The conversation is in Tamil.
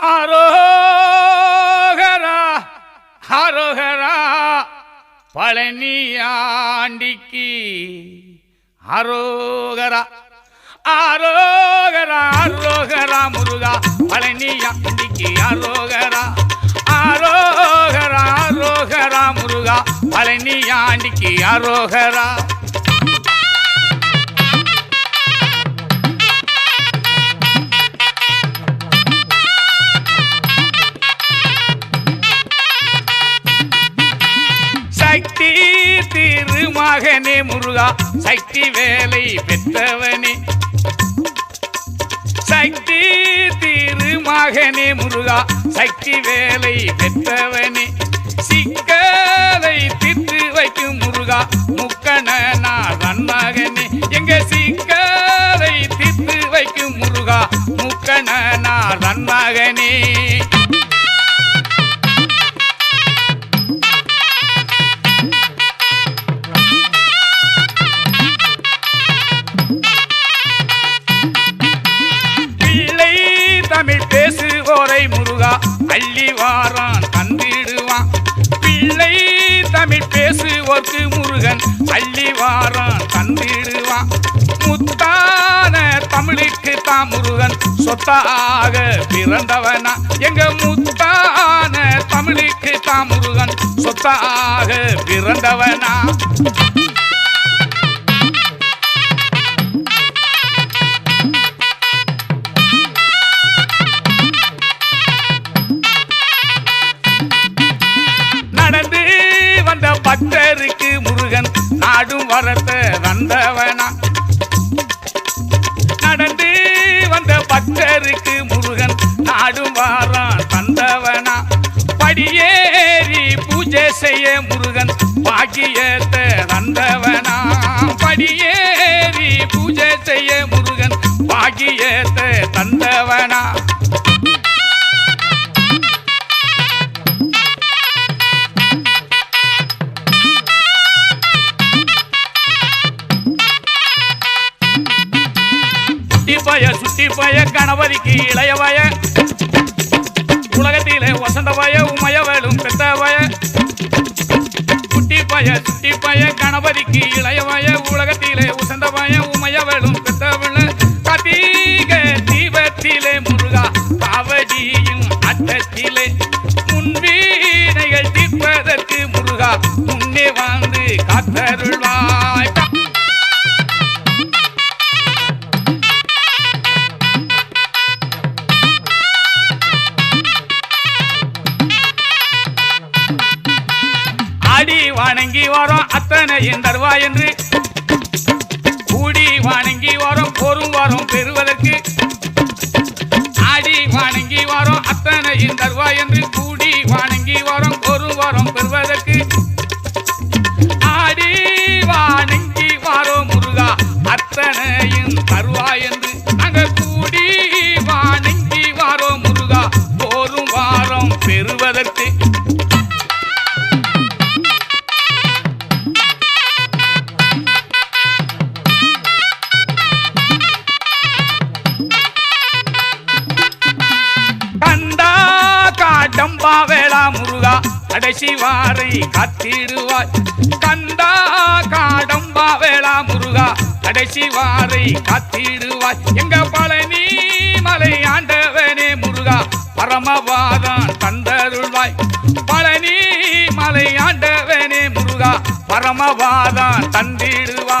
அரோகரா அரோகரா பழனியாண்டிக்கு. அரோகரா ஆரோகரா ஆரோகரா முருகா பழனியாண்டிக்கு. அரோகரா ஆரோகரா ஆரோகரா முருகா பழனி ஆண்டிக்கு அரோகரா. சக்தி திருமகனே முருகா சக்தி வேலை பெற்றவனே. சக்தி திருமகனே முருகா சக்தி வேலை பெற்றவனே. சிக்கலை திட்டு வைக்கும் முருகா முக்கணனார் மகனே எங்க சிக்கலை திட்டு வைக்கும் முருகா முக்கணனார் மகனே பிள்ளை முருகா அள்ளி வாரான் தந்திடுவான். பிள்ளை தமிழ் பேசுவோர்க்கு முருகன் அள்ளி வாரான் தந்திடுவான். முத்தான தமிழுக்கு தான் முருகன் சொத்தாக பிறந்தவனா. எங்க முத்தான தமிழுக்கு தான் முருகன் சொத்தாக பிறந்தவனா. வரத்து வந்தவனா. நடந்து வந்த பக்தருக்கு முருகன் நாடும் வாரான் தந்தவனா. படியேறி பூஜை செய்ய முருகன் பாக்கியத்தை தந்தவனா. படியேறி பூஜை செய்ய முருகன் பாக்கியத்தை தந்தவனா. சுட்டி பய கணபதிக்கு இளைய பய உலகத்திலே வசந்த பய உமைய வேலும் பெத்த பய சுட்டி பய சுட்டி பய கணபதிக்கு இளைய பய உலகத்திலே உசந்த பய உமைய வேலும் பெத்தவள கதீக தீபத்திலே முருகா காவடியும் அட்டத்திலே. முன்வீனைகள் தீர்ப்பதற்கு முருகா முன்னே வாழ்ந்து காத்தருள் ஆடி வணங்கி வரோம் அத்தனையும் தருவா என்று. கூடி வணங்கி வரோம் பொறும் வரும் பெறுவதற்கு. ஆடி வணங்கி வரோம் அத்தனையும் தருவா என்று கூடி வணங்கி வரோம் பொறும் வரும் பெறுவதற்கு. ஆடி வணங்கி வரோம் முருகா அத்தனையும் தருவா என்று. அங்க கூடி வணங்கி வரோம் முருகா போரும் வாரம் பெறுவதற்கு. கடைசி வாரை காத்திடுவாய் கண்டா காடம்பா வேளா முருகா கடைசி வாரை காத்திடுவாய் எங்க பழனி மலை ஆண்டவனே முருகா பரமபாதம் தந்தருள்வாய். பழனி மலை ஆண்டவனே முருகா பரமபாதம் தந்திடுவா